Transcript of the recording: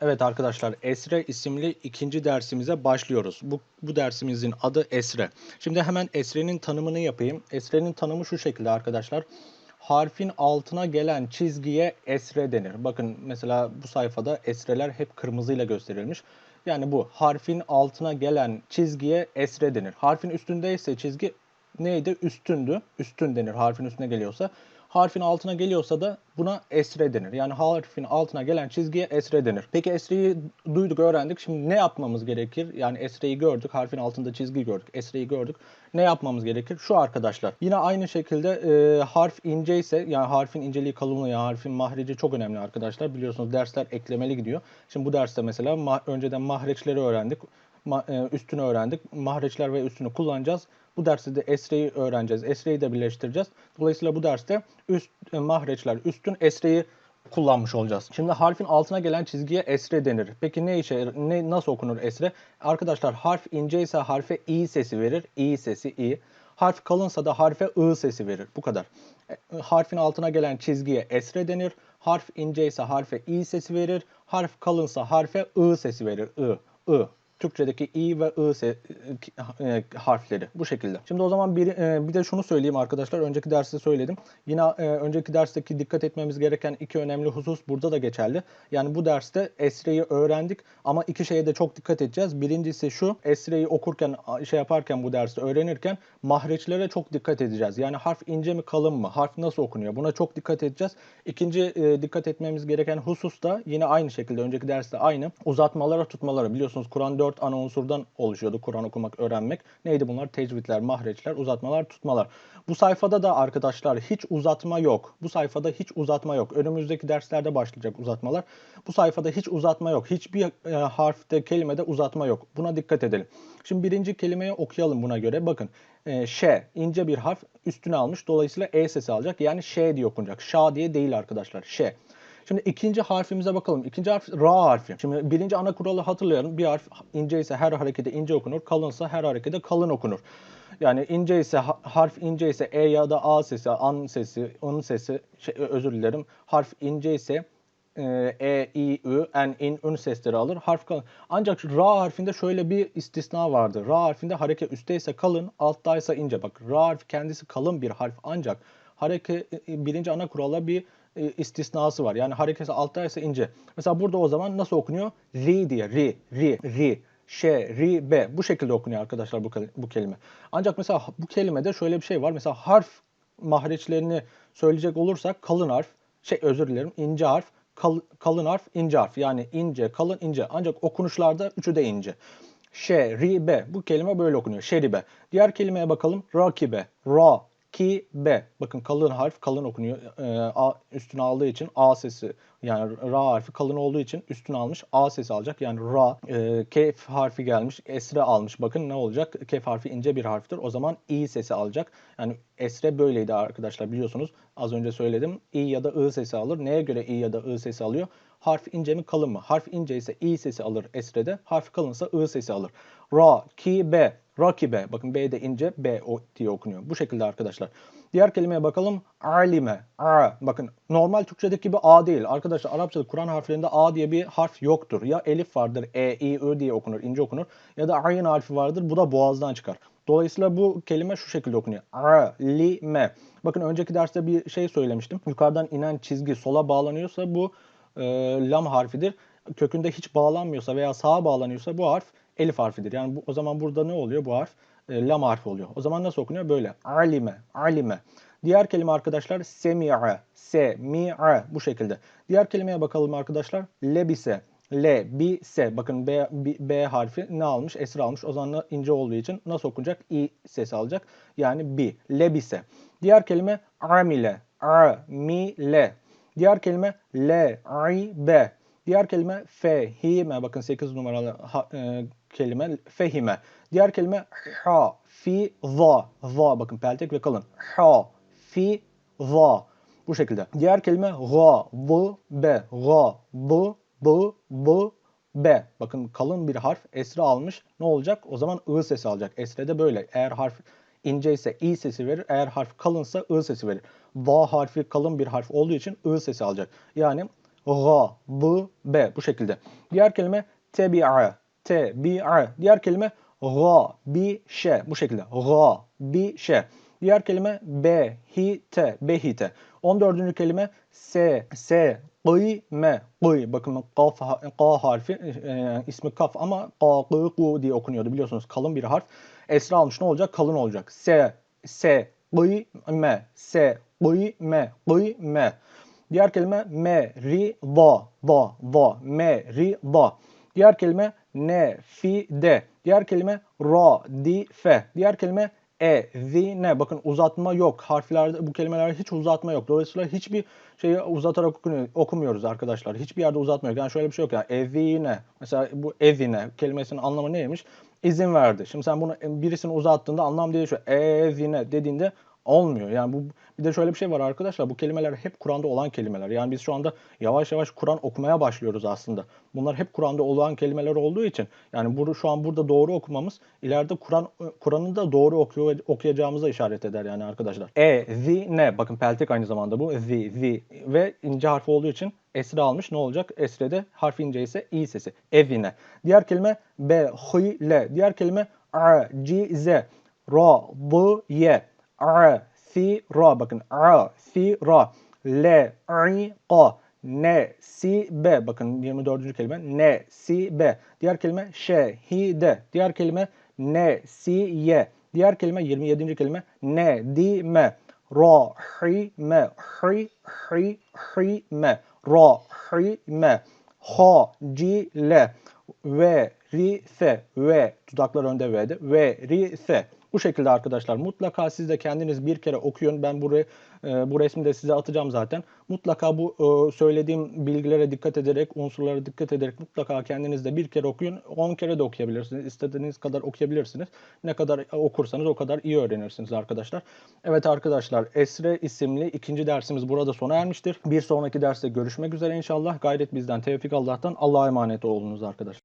Evet arkadaşlar Esre isimli ikinci dersimize başlıyoruz. Bu, bu dersimizin adı Esre. Şimdi hemen Esre'nin tanımını yapayım. Esre'nin tanımı şu şekilde arkadaşlar. Harfin altına gelen çizgiye esre denir. Bakın mesela bu sayfada esreler hep kırmızıyla gösterilmiş. Yani bu harfin altına gelen çizgiye esre denir. Harfin üstündeyse çizgi neydi? Üstündü. Üstün denir harfin üstüne geliyorsa. Harfin altına geliyorsa da buna esre denir. Yani harfin altına gelen çizgiye esre denir. Peki esreyi duyduk, öğrendik. Şimdi ne yapmamız gerekir? Yani esreyi gördük, harfin altında çizgi gördük, esreyi gördük. Ne yapmamız gerekir? Şu arkadaşlar. Yine aynı şekilde e, harf ince ise yani harfin inceliği kalınlığı yani harfin mahreci çok önemli arkadaşlar. Biliyorsunuz dersler eklemeli gidiyor. Şimdi bu derste mesela ma önceden mahreçleri öğrendik. Ma e, üstünü öğrendik. Mahreçler ve üstünü kullanacağız. Bu derste de esreyi öğreneceğiz. Esreyi de birleştireceğiz. Dolayısıyla bu derste üst e, mahreçler, üstün esreyi kullanmış olacağız. Şimdi harfin altına gelen çizgiye esre denir. Peki ne işe ne nasıl okunur esre? Arkadaşlar harf ince ise harfe i sesi verir. i sesi i. Harf kalınsa da harfe ı sesi verir. Bu kadar. E, harfin altına gelen çizgiye esre denir. Harf ince ise harfe i sesi verir. Harf kalınsa harfe ı sesi verir. I, ı. Türkçedeki i ve i se, e, harfleri bu şekilde. Şimdi o zaman bir, e, bir de şunu söyleyeyim arkadaşlar. Önceki derste söyledim. Yine e, önceki dersteki dikkat etmemiz gereken iki önemli husus burada da geçerli. Yani bu derste esreyi öğrendik ama iki şeye de çok dikkat edeceğiz. Birincisi şu. Esreyi okurken şey yaparken bu dersi öğrenirken mahreçlere çok dikkat edeceğiz. Yani harf ince mi kalın mı? Harf nasıl okunuyor? Buna çok dikkat edeceğiz. İkinci e, dikkat etmemiz gereken husus da yine aynı şekilde önceki derste aynı. Uzatmalara tutmalara. Biliyorsunuz Kur'an 4 dört ana unsurdan oluşuyordu Kur'an okumak, öğrenmek. Neydi bunlar? Tecvidler, mahreçler, uzatmalar, tutmalar. Bu sayfada da arkadaşlar hiç uzatma yok. Bu sayfada hiç uzatma yok. Önümüzdeki derslerde başlayacak uzatmalar. Bu sayfada hiç uzatma yok. Hiçbir e, harfte, kelimede uzatma yok. Buna dikkat edelim. Şimdi birinci kelimeyi okuyalım buna göre. Bakın e, ş ince bir harf üstüne almış. Dolayısıyla e sesi alacak. Yani ş diye okunacak. Şa diye değil arkadaşlar. Ş. Şimdi ikinci harfimize bakalım. İkinci harf ra harfi. Şimdi birinci ana kuralı hatırlayalım. Bir harf ince ise her harekete ince okunur. Kalınsa her harekete kalın okunur. Yani ince ise harf ince ise e ya da a sesi, an sesi, ın sesi, şey, özür dilerim. Harf ince ise e, e, i, ü, en, in, ün sesleri alır. Harf kalın. Ancak ra harfinde şöyle bir istisna vardır. Ra harfinde hareket üstte ise kalın, altta ise ince. Bak ra harfi kendisi kalın bir harf ancak hareket e, birinci ana kurala bir e, istisnası var. Yani harekesi altta ise ince. Mesela burada o zaman nasıl okunuyor? Ri diye. Ri, ri, ri. Ş, ri, be. Bu şekilde okunuyor arkadaşlar bu, bu kelime. Ancak mesela bu kelimede şöyle bir şey var. Mesela harf mahreçlerini söyleyecek olursak kalın harf, şey özür dilerim ince harf, kal, kalın harf, ince harf. Yani ince, kalın, ince. Ancak okunuşlarda üçü de ince. Şeribe. Bu kelime böyle okunuyor. Şeribe. Diğer kelimeye bakalım. Rakibe. Ra, ki B. Bakın kalın harf kalın okunuyor. E, A üstüne aldığı için A sesi yani ra harfi kalın olduğu için üstüne almış A sesi alacak. Yani ra e, kef harfi gelmiş esre almış. Bakın ne olacak? Kef harfi ince bir harftir. O zaman i sesi alacak. Yani esre böyleydi arkadaşlar biliyorsunuz. Az önce söyledim. i ya da ı sesi alır. Neye göre i ya da ı sesi alıyor? Harf ince mi kalın mı? Harf ince ise i sesi alır esrede. Harf kalınsa ı sesi alır. Ra, ki, be. Rakibe. Bakın B de ince B o diye okunuyor. Bu şekilde arkadaşlar. Diğer kelimeye bakalım. Alime. A. Bakın normal Türkçedeki gibi A değil. Arkadaşlar Arapçada Kur'an harflerinde A diye bir harf yoktur. Ya elif vardır E, I, Ö diye okunur. ince okunur. Ya da ayn harfi vardır. Bu da boğazdan çıkar. Dolayısıyla bu kelime şu şekilde okunuyor. Alime. Bakın önceki derste bir şey söylemiştim. Yukarıdan inen çizgi sola bağlanıyorsa bu e, lam harfidir. Kökünde hiç bağlanmıyorsa veya sağa bağlanıyorsa bu harf elif harfidir. Yani bu, o zaman burada ne oluyor bu harf? E, lam harfi oluyor. O zaman nasıl okunuyor? Böyle. Alime, alime. Diğer kelime arkadaşlar semi'a, semi'a bu şekilde. Diğer kelimeye bakalım arkadaşlar. Lebise, le, bi, se. Bakın B, B, B harfi ne almış? Esra almış. O zaman ince olduğu için nasıl okunacak? İ sesi alacak. Yani bi, lebise. Diğer kelime amile, amile. Diğer kelime le, be. Diğer kelime fehime. Bakın 8 numaralı ha, e, kelime fehime. Diğer kelime ha, fi, za. Za bakın peltek ve kalın. Ha, fi, za. Bu şekilde. Diğer kelime ga, v, be. Ga, v, b, b, b. Bakın kalın bir harf esre almış. Ne olacak? O zaman ı sesi alacak. Esre de böyle. Eğer harf ince ise i sesi verir. Eğer harf kalınsa ı sesi verir. Va harfi kalın bir harf olduğu için ı sesi alacak. Yani Ga, bu, be. Bu şekilde. Diğer kelime tebi'a, tebi'a. Diğer kelime ga, bi, şe. Bu şekilde. Ga, bi, şe. Diğer kelime behite, behite. 14. kelime se, se, me, gıy. Bakın kaf, ka harfi e, ismi kaf ama ka, gı, gu diye okunuyordu biliyorsunuz. Kalın bir harf. Esra almış ne olacak? Kalın olacak. Se, se, me, se, me, me. Diğer kelime me, ri, va, va, va, me, ri, va. Diğer kelime ne, fi, de. Diğer kelime ra, di, fe. Diğer kelime e, zi, ne. Bakın uzatma yok. Harflerde bu kelimelerde hiç uzatma yok. Dolayısıyla hiçbir şeyi uzatarak okumuyoruz arkadaşlar. Hiçbir yerde uzatma yok. Yani şöyle bir şey yok yani evine. Mesela bu evine kelimesinin anlamı neymiş? İzin verdi. Şimdi sen bunu birisini uzattığında anlam değişiyor. Evine dediğinde olmuyor. Yani bu bir de şöyle bir şey var arkadaşlar. Bu kelimeler hep Kur'an'da olan kelimeler. Yani biz şu anda yavaş yavaş Kur'an okumaya başlıyoruz aslında. Bunlar hep Kur'an'da olan kelimeler olduğu için yani bunu şu an burada doğru okumamız ileride Kur'an Kur'an'ı da doğru okuyor okuyacağımıza işaret eder yani arkadaşlar. E, zi, ne. Bakın peltek aynı zamanda bu. Zi, zi ve ince harfi olduğu için esre almış. Ne olacak? Esre'de harf ince ise i sesi. Evine. Diğer kelime be, hıy, le. Diğer kelime a, ci, ze. Ra, bu, ye. A, si, ra. Bakın a, si, ra. Le, i, ka. Ne, si, be. Bakın 24. kelime. Ne, si, be. Diğer kelime şehide. Diğer kelime ne, si, ye. Diğer kelime 27. kelime ne, di, me. Rahime. Hi, hi, hi, me. Rahime. Hacile. Verise. Ve. Dudaklar önde ve'de. Verise. Bu şekilde arkadaşlar mutlaka siz de kendiniz bir kere okuyun. Ben burayı e, bu resmi de size atacağım zaten. Mutlaka bu e, söylediğim bilgilere dikkat ederek, unsurlara dikkat ederek mutlaka kendiniz de bir kere okuyun. 10 kere de okuyabilirsiniz. İstediğiniz kadar okuyabilirsiniz. Ne kadar okursanız o kadar iyi öğrenirsiniz arkadaşlar. Evet arkadaşlar Esre isimli ikinci dersimiz burada sona ermiştir. Bir sonraki derste görüşmek üzere inşallah. Gayret bizden, tevfik Allah'tan. Allah'a emanet olunuz arkadaşlar.